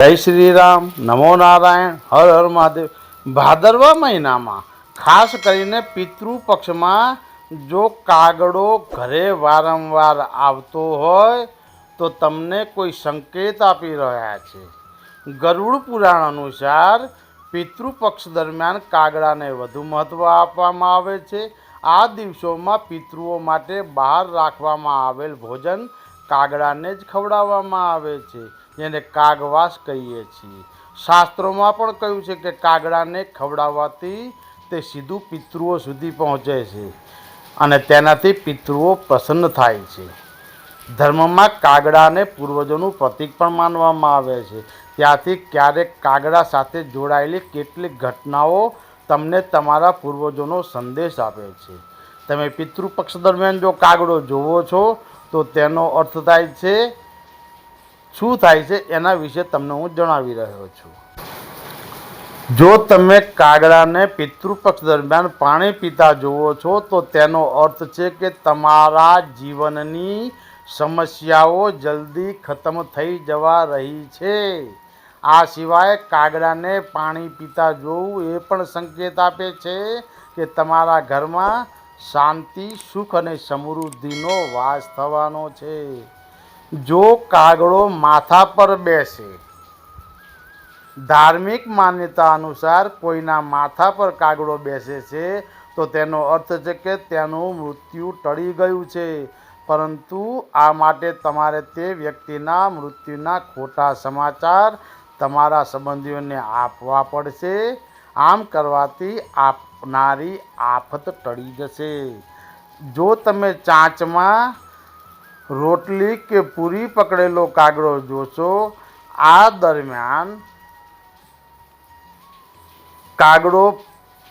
જય શ્રી રામ નમો નારાયણ, હર હર મહાદેવ. ભાદરવા મહિનામાં ખાસ કરીને પિતૃ પક્ષમાં જો કાગડો ઘરે વારંવાર આવતો હોય, તો તમને કોઈ સંકેત આપી રહ્યા છે. ગરુડ પુરાણ અનુસાર પિતૃ પક્ષ દરમિયાન કાગડાને વધુ મહત્ત્વ આપવામાં આવે છે. આ દિવસોમાં પિતૃઓ માટે બહાર રાખવામાં આવેલ ભોજન કાગડાને જ ખવડાવવામાં આવે છે. જેને કાગવાસ કહીએ છીએ. શાસ્ત્રોમાં પણ કહ્યું છે કે કાગડાને ખવડાવવાથી તે સીધું પિતૃઓ સુધી પહોંચે છે અને તેનાથી પિતૃઓ પ્રસન્ન થાય છે. ધર્મમાં કાગડાને પૂર્વજોનું પ્રતીક પણ માનવામાં આવે છે. ત્યાંથી ક્યારેક કાગડા સાથે જોડાયેલી કેટલીક ઘટનાઓ તમને તમારા પૂર્વજોનો સંદેશ આપે છે. તમે પિતૃપક્ષ દરમિયાન જો કાગડો જોવો છો તો તેનો અર્થ થાય છે, શું થાય છે એના વિશે તમને હું જણાવી રહ્યો છું. જો તમે કાગડાને પિતૃપક્ષ દરમિયાન પાણી પીતા જુઓ છો, તો તેનો અર્થ છે કે તમારા જીવનની સમસ્યાઓ જલ્દી ખતમ થઈ જવા રહી છે. આ સિવાય કાગડાને પાણી પીતા જોવું એ પણ સંકેત આપે છે કે તમારા ઘરમાં શાંતિ, સુખ અને સમૃદ્ધિનો વાસ થવાનો છે. જો કાગડો માથા પર બેસે, ધાર્મિક માન્યતા અનુસાર કોઈના માથા પર કાગડો બેસે છે, તો તેનો અર્થ છે કે તેનું મૃત્યુ ટળી ગયું છે. પરંતુ આ માટે તમારે તે વ્યક્તિના મૃત્યુના ખોટા સમાચાર તમારા સંબંધીઓને આપવા પડશે. આમ કરવાથી આપનારી આફત ટળી જશે. જો તમે ચાંચમાં રોટલી કે પૂરી પકડેલો કાગડો જોશો, આ દરમિયાન કાગડો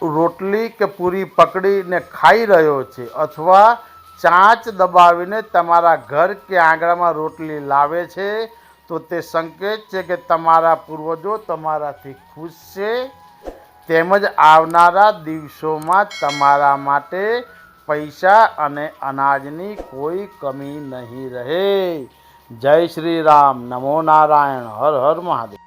રોટલી કે પૂરી પકડીને ખાઈ રહ્યો છે અથવા ચાંચ દબાવીને તમારા ઘર કે આંગણામાં રોટલી લાવે છે, તો તે સંકેત છે કે તમારા પૂર્વજો તમારાથી ખુશ છે. તેમજ આવનારા દિવસોમાં તમારા માટે પૈસા અને અનાજની કોઈ કમી નહીં રહે. જય શ્રી રામ. નમો નારાયણ. હર હર મહાદેવ.